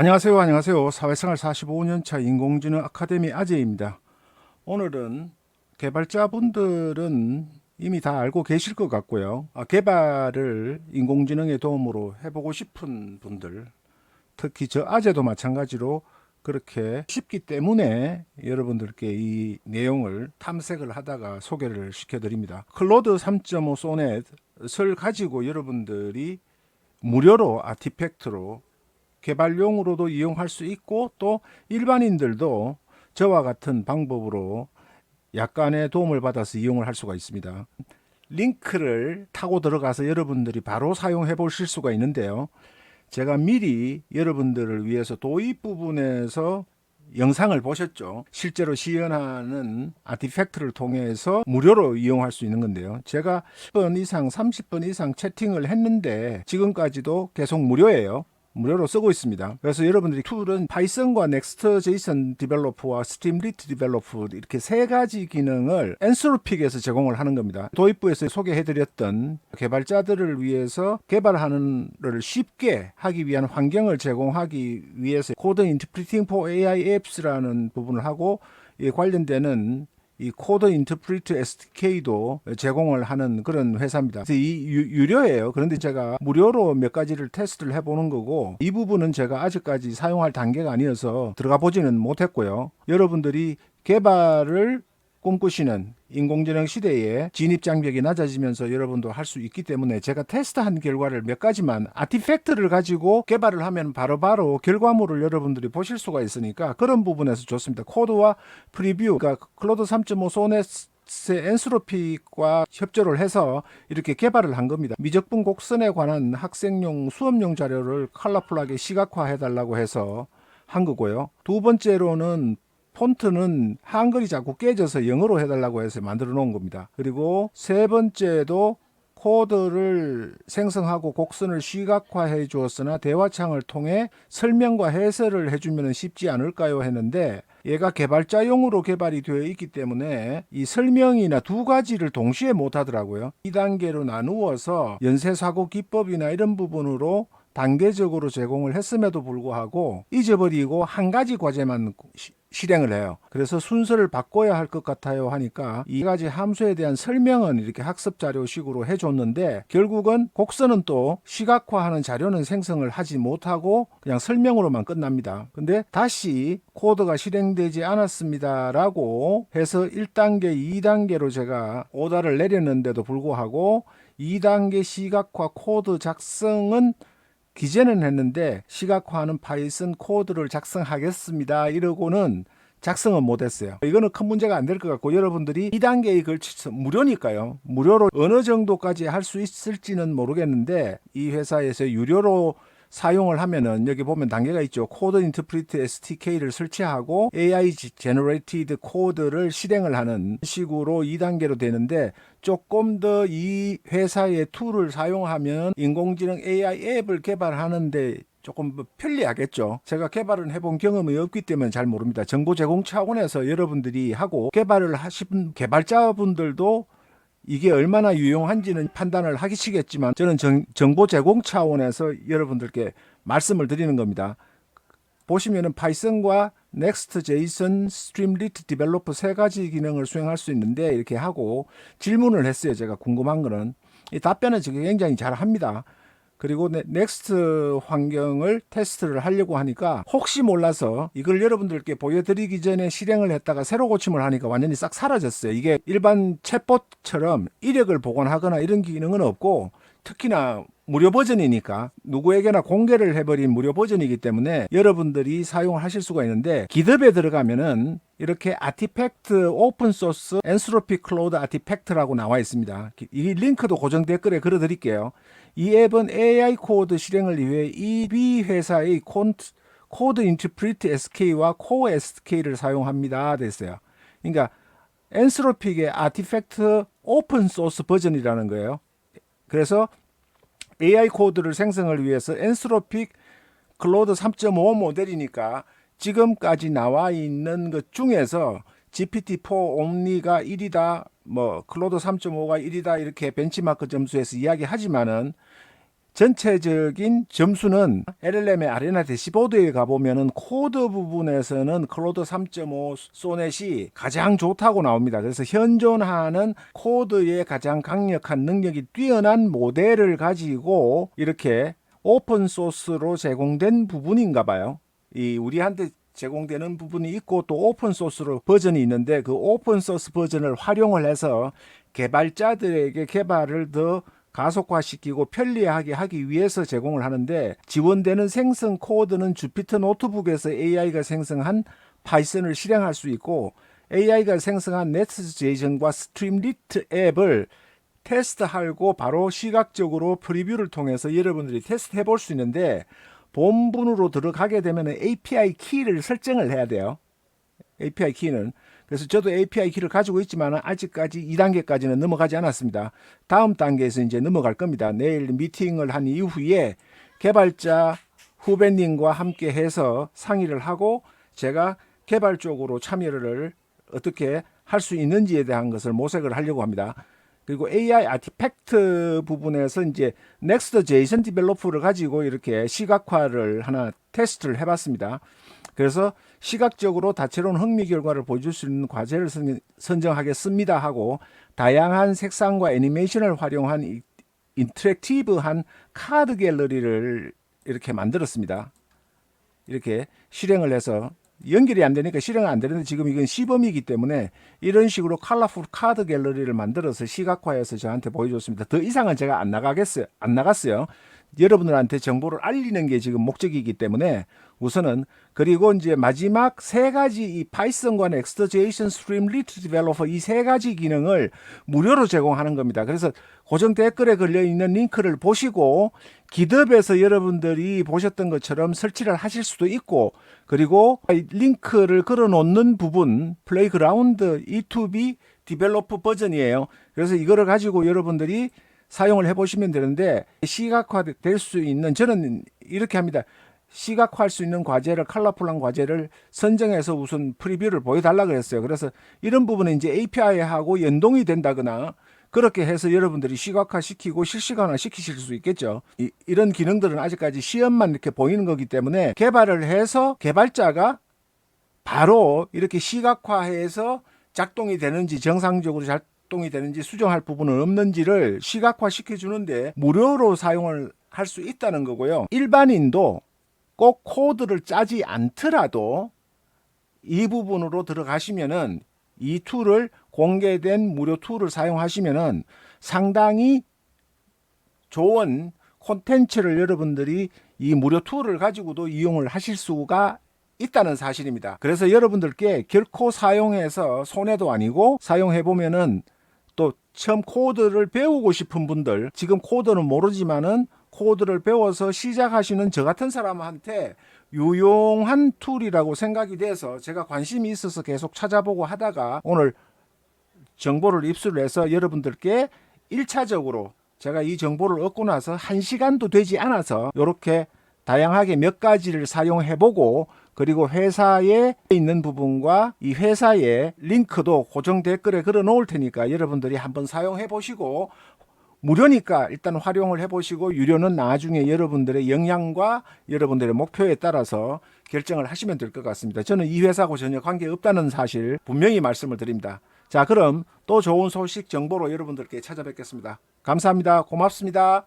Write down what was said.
안녕하세요. 안녕하세요. 사회생활 45년차 인공지능 아카데미 아재입니다. 오늘은 개발자분들은 이미 다 알고 계실 것 같고요. 아, 개발을 인공지능의 도움으로 해보고 싶은 분들, 특히 저 아재도 마찬가지로 그렇게 쉽기 때문에 여러분들께 이 내용을 탐색을 하다가 소개를 시켜드립니다. 클로드 3.5 소넷을 가지고 여러분들이 무료로 아티팩트로 개발용으로도 이용할 수 있고 또 일반인들도 저와 같은 방법으로 약간의 도움을 받아서 이용을 할 수가 있습니다. 링크를 타고 들어가서 여러분들이 바로 사용해 보실 수가 있는데요. 제가 미리 여러분들을 위해서 도입 부분에서 영상을 보셨죠. 실제로 시연하는 아티팩트를 통해서 무료로 이용할 수 있는 건데요. 제가 10번 이상, 30번 이상 채팅을 했는데 지금까지도 계속 무료예요. 무료로 쓰고 있습니다. 그래서 여러분들이 툴은 파이썬과 넥스트 제이슨 디벨로퍼와 스트림리트 디벨로퍼 이렇게 세 가지 기능을 엔스로픽에서 제공을 하는 겁니다. 도입부에서 소개해드렸던 개발자들을 위해서 개발하는 를 쉽게 하기 위한 환경을 제공하기 위해서 코드 인터프리팅 포 AI 앱스라는 부분을 하고 이 관련되는 이 코드 인터프리트 SDK도 제공을 하는 그런 회사입니다. 그래서 이 유, 유료예요. 그런데 제가 무료로 몇 가지를 테스트를 해보는 거고 이 부분은 제가 아직까지 사용할 단계가 아니어서 들어가 보지는 못했고요. 여러분들이 개발을 꿈꾸시는 인공지능 시대에 진입 장벽이 낮아지면서 여러분도 할 수 있기 때문에 제가 테스트한 결과를 몇 가지만 아티팩트를 가지고 개발을 하면 바로바로 결과물을 여러분들이 보실 수가 있으니까 그런 부분에서 좋습니다. 코드와 프리뷰, 그러니까 클로드 3.5 소넷의 엔스로픽과 협조를 해서 이렇게 개발을 한 겁니다. 미적분 곡선에 관한 학생용 수업용 자료를 컬러풀하게 시각화해 달라고 해서 한 거고요. 두 번째로는 폰트는 한글이 자꾸 깨져서 영어로 해달라고 해서 만들어 놓은 겁니다. 그리고 세 번째도 코드를 생성하고 곡선을 시각화해 주었으나 대화창을 통해 설명과 해설을 해주면 쉽지 않을까요 했는데 얘가 개발자용으로 개발이 되어 있기 때문에 이 설명이나 두 가지를 동시에 못 하더라고요. 2단계로 나누어서 연쇄사고 기법이나 이런 부분으로 단계적으로 제공을 했음에도 불구하고 잊어버리고 한 가지 과제만 시- 실행을 해요. 그래서 순서를 바꿔야 할 것 같아요 하니까 이 가지 함수에 대한 설명은 이렇게 학습 자료식으로 해줬는데 결국은 곡선은 또 시각화하는 자료는 생성을 하지 못하고 그냥 설명으로만 끝납니다. 근데 다시 코드가 실행되지 않았습니다 라고 해서 1단계, 2단계로 제가 오다를 내렸는데도 불구하고 2단계 시각화 코드 작성은 기재는 했는데 시각화하는 파이썬 코드를 작성하겠습니다. 이러고는 작성은 못했어요. 이거는 큰 문제가 안 될 것 같고 여러분들이 2단계에 걸쳐서 무료니까요. 무료로 어느 정도까지 할 수 있을지는 모르겠는데 이 회사에서 유료로 사용을 하면은 여기 보면 단계가 있죠. 코드 인터프리트 SDK를 설치하고 AI 제너레이티드 코드를 실행을 하는 식으로 2단계로 되는데 조금 더 이 회사의 툴을 사용하면 인공지능 AI 앱을 개발하는데 조금 뭐 편리하겠죠. 제가 개발은 해본 경험이 없기 때문에 잘 모릅니다. 정보 제공 차원에서 여러분들이 하고 개발을 하신 개발자분들도 이게 얼마나 유용한지는 판단을 하시겠지만 저는 정, 정보 제공 차원에서 여러분들께 말씀을 드리는 겁니다. 보시면은 파이썬과 넥스트 제이슨 스트림리트 디벨로퍼 세 가지 기능을 수행할 수 있는데 이렇게 하고 질문을 했어요. 제가 궁금한 거는 이 답변은 지금 굉장히 잘 합니다. 그리고 네- 넥스트 환경을 테스트를 하려고 하니까 혹시 몰라서 이걸 여러분들께 보여드리기 전에 실행을 했다가 새로 고침을 하니까 완전히 싹 사라졌어요. 이게 일반 챗봇처럼 이력을 복원하거나 이런 기능은 없고 특히나 무료 버전이니까 누구에게나 공개를 해버린 무료 버전이기 때문에 여러분들이 사용하실 수가 있는데 기덥에 들어가면은 이렇게 아티팩트 오픈 소스 엔스로피 클로드 아티팩트라고 나와 있습니다. 이 링크도 고정 댓글에 걸어 드릴게요. 이 앱은 AI 코드 실행을 위해 EB 회사의 콘트, 코드 인터프리트 SK와 코어 SK를 사용합니다. 됐어요. 그러니까 엔스로픽의 아티팩트 오픈 소스 버전이라는 거예요. 그래서 AI 코드를 생성을 위해서 엔스로픽 클로드 3.5 모델이니까 지금까지 나와 있는 것 중에서 GPT-4 옴니가 1이다, 뭐 클로드 3.5가 1이다 이렇게 벤치마크 점수에서 이야기하지만은 전체적인 점수는 LLM의 아레나 대시보드에 가보면은 코드 부분에서는 클로드 3.5 소넷이 가장 좋다고 나옵니다. 그래서 현존하는 코드의 가장 강력한 능력이 뛰어난 모델을 가지고 이렇게 오픈 소스로 제공된 부분인가 봐요. 이 우리한테 제공되는 부분이 있고 또 오픈 소스로 버전이 있는데 그 오픈 소스 버전을 활용을 해서 개발자들에게 개발을 더 가속화시키고 편리하게 하기 위해서 제공을 하는데 지원되는 생성 코드는 주피터 노트북에서 AI가 생성한 파이썬을 실행할 수 있고 AI가 생성한 넷스제이션과 스트림리트 앱을 테스트하고 바로 시각적으로 프리뷰를 통해서 여러분들이 테스트해 볼 수 있는데 본분으로 들어가게 되면 API 키를 설정을 해야 돼요. API 키는 그래서 저도 API 키를 가지고 있지만 아직까지 2단계까지는 넘어가지 않았습니다. 다음 단계에서 이제 넘어갈 겁니다. 내일 미팅을 한 이후에 개발자 후배님과 함께 해서 상의를 하고 제가 개발 쪽으로 참여를 어떻게 할 수 있는지에 대한 것을 모색을 하려고 합니다. 그리고 AI 아티팩트 부분에서 이제 넥스트 제이슨 디벨로퍼를 가지고 이렇게 시각화를 하나 테스트를 해봤습니다. 그래서 시각적으로 다채로운 흥미 결과를 보여줄 수 있는 과제를 선- 선정하겠습니다 하고 다양한 색상과 애니메이션을 활용한 이- 인터랙티브한 카드 갤러리를 이렇게 만들었습니다. 이렇게 실행을 해서 연결이 안 되니까 실행은 안 되는데 지금 이건 시범이기 때문에 이런 식으로 컬러풀 카드 갤러리를 만들어서 시각화해서 저한테 보여줬습니다. 더 이상은 제가 안 나가겠어요. 안 나갔어요. 여러분들한테 정보를 알리는 게 지금 목적이기 때문에 우선은 그리고 이제 마지막 세 가지 이 파이썬과 넥스트제이션 스트림 리트 디벨로퍼 이 세 가지 기능을 무료로 제공하는 겁니다. 그래서 고정 댓글에 걸려 있는 링크를 보시고 기덥에서 여러분들이 보셨던 것처럼 설치를 하실 수도 있고 그리고 이 링크를 걸어 놓는 부분 플레이그라운드 E2B 디벨로퍼 버전이에요. 그래서 이거를 가지고 여러분들이 사용을 해보시면 되는데 시각화 될 수 있는 저는 이렇게 합니다. 시각화할 수 있는 과제를 컬러풀한 과제를 선정해서 우선 프리뷰를 보여달라 그랬어요. 그래서 이런 부분은 이제 API하고 연동이 된다거나 그렇게 해서 여러분들이 시각화 시키고 실시간화 시키실 수 있겠죠. 이, 이런 기능들은 아직까지 시험만 이렇게 보이는 거기 때문에 개발을 해서 개발자가 바로 이렇게 시각화해서 작동이 되는지 정상적으로 작동이 되는지 수정할 부분은 없는지를 시각화 시켜주는데 무료로 사용을 할 수 있다는 거고요. 일반인도 꼭 코드를 짜지 않더라도 이 부분으로 들어가시면은 이 툴을 공개된 무료 툴을 사용하시면은 상당히 좋은 콘텐츠를 여러분들이 이 무료 툴을 가지고도 이용을 하실 수가 있다는 사실입니다. 그래서 여러분들께 결코 사용해서 손해도 아니고 사용해 보면은 또 처음 코드를 배우고 싶은 분들 지금 코드는 모르지만은 코드를 배워서 시작하시는 저 같은 사람한테 유용한 툴이라고 생각이 돼서 제가 관심이 있어서 계속 찾아보고 하다가 오늘 정보를 입수를 해서 여러분들께 1차적으로 제가 이 정보를 얻고 나서 한시간도 되지 않아서 이렇게 다양하게 몇 가지를 사용해 보고 그리고 회사에 있는 부분과 이 회사의 링크도 고정 댓글에 걸어 놓을 테니까 여러분들이 한번 사용해 보시고 무료니까 일단 활용을 해 보시고 유료는 나중에 여러분들의 역량과 여러분들의 목표에 따라서 결정을 하시면 될 것 같습니다. 저는 이 회사하고 전혀 관계 없다는 사실 분명히 말씀을 드립니다. 자, 그럼 또 좋은 소식 정보로 여러분들께 찾아뵙겠습니다. 감사합니다. 고맙습니다.